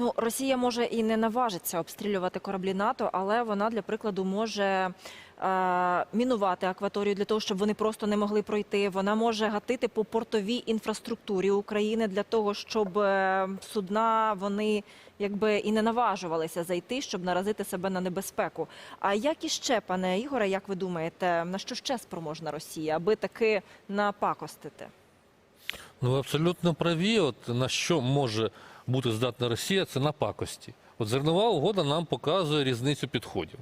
Ну, Росія може і не наважиться обстрілювати кораблі НАТО, але вона для прикладу може е, мінувати акваторію для того, щоб вони просто не могли пройти. Вона може гатити по портовій інфраструктурі України для того, щоб е, судна вони якби і не наважувалися зайти, щоб наразити себе на небезпеку. А як іще, пане Ігоре, як ви думаєте, на що ще спроможна Росія, аби таки напакостити? Ну, ви абсолютно праві. От на що може бути здатна Росія, це на пакості. От зернова угода нам показує різницю підходів.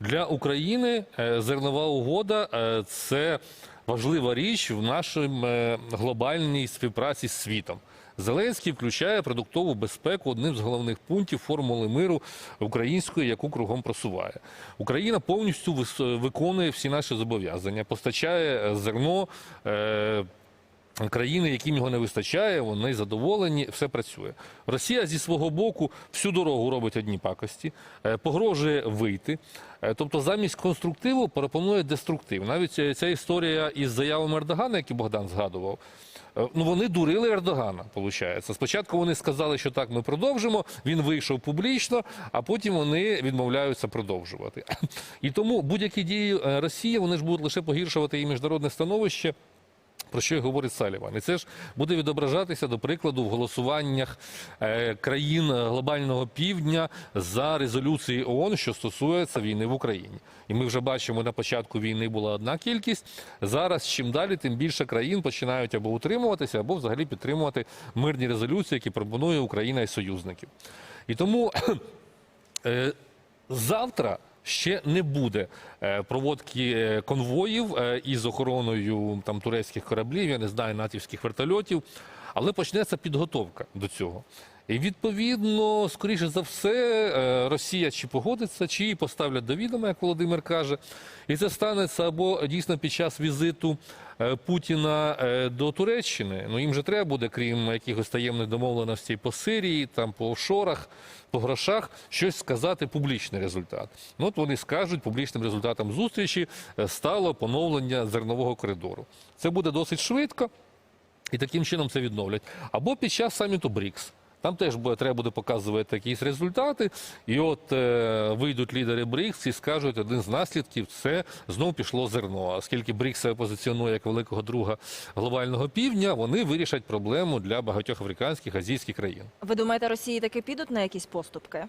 Для України е, зернова угода е, це важлива річ в нашій е, глобальній співпраці з світом. Зеленський включає продуктову безпеку одним з головних пунктів формули миру української, яку кругом просуває. Україна повністю виконує всі наші зобов'язання, постачає зерно. Країни, яким його не вистачає, вони задоволені, все працює. Росія зі свого боку всю дорогу робить одні пакості, е, погрожує вийти. Е, Тобто, замість конструктиву пропонує деструктив. Навіть ця- історія із заявами Ердогана, які Богдан згадував. е, Ну, вони дурили Ердогана, виходить. Спочатку вони сказали, що так, ми продовжимо. Він вийшов публічно, а потім вони відмовляються продовжувати. І тому будь-які дії Росії вони ж будуть лише погіршувати її міжнародне становище. Про що й говорить Саліван? І це ж буде відображатися, до прикладу, в голосуваннях е, країн глобального півдня за резолюції ООН, що стосується війни в Україні. І ми вже бачимо, на початку війни була одна кількість. Зараз чим далі, тим більше країн починають або утримуватися, або взагалі підтримувати мирні резолюції, які пропонує Україна і союзників. І тому Е, Завтра ще не буде е, проводки е, конвоїв е, із охороною там турецьких кораблів, я не знаю, натівських вертольотів, але почнеться підготовка до цього. І відповідно, скоріше за все, е, Росія чи погодиться, чи її поставлять до відома, як Володимир каже. І це станеться або дійсно під час візиту е, Путіна е, до Туреччини. Ну їм же треба буде, крім якихось таємних домовленостей по Сирії, там по офшорах, по грошах, щось сказати публічний результат. Ну от вони скажуть, публічним результатом зустрічі стало поновлення зернового коридору. Це буде досить швидко. І таким чином це відновлять. Або під час саміту БРІКС. Там теж буде, треба буде показувати якісь результати. І от е, вийдуть лідери БРІКС і скажуть, один з наслідків це знову пішло зерно. Оскільки БРІКС себе позиціонує як великого друга глобального півдня, вони вирішать проблему для багатьох африканських, азійських країн. Ви думаєте, Росії таки підуть на якісь поступки?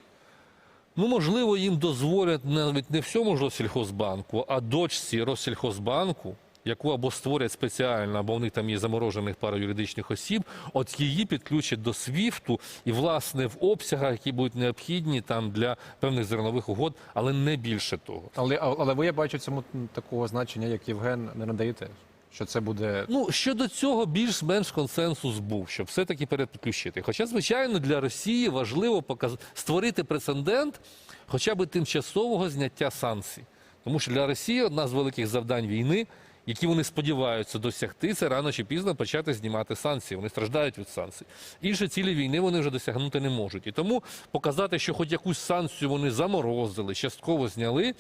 Ну, можливо, їм дозволять навіть не всьому ж Россельхозбанку, а дочці Россельхозбанку, яку або створять спеціально, або в них там є заморожених пара юридичних осіб, от її підключать до СВІФТу і, власне, в обсягах, які будуть необхідні там для певних зернових угод, але не більше того. Але, але ви я бачу цьому такого значення, як Євген, не надаєте. Що це буде Ну щодо цього більш-менш консенсус був, щоб все-таки перепідключити. Хоча, звичайно, для Росії важливо показ... створити прецедент хоча б тимчасового зняття санкцій. Тому що для Росії одна з великих завдань війни, які вони сподіваються досягти, це рано чи пізно почати знімати санкції. Вони страждають від санкцій. Інші цілі війни вони вже досягнути не можуть. І тому показати, що хоч якусь санкцію вони заморозили, частково зняли.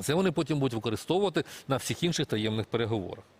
Це вони потім будуть використовувати на всіх інших таємних переговорах.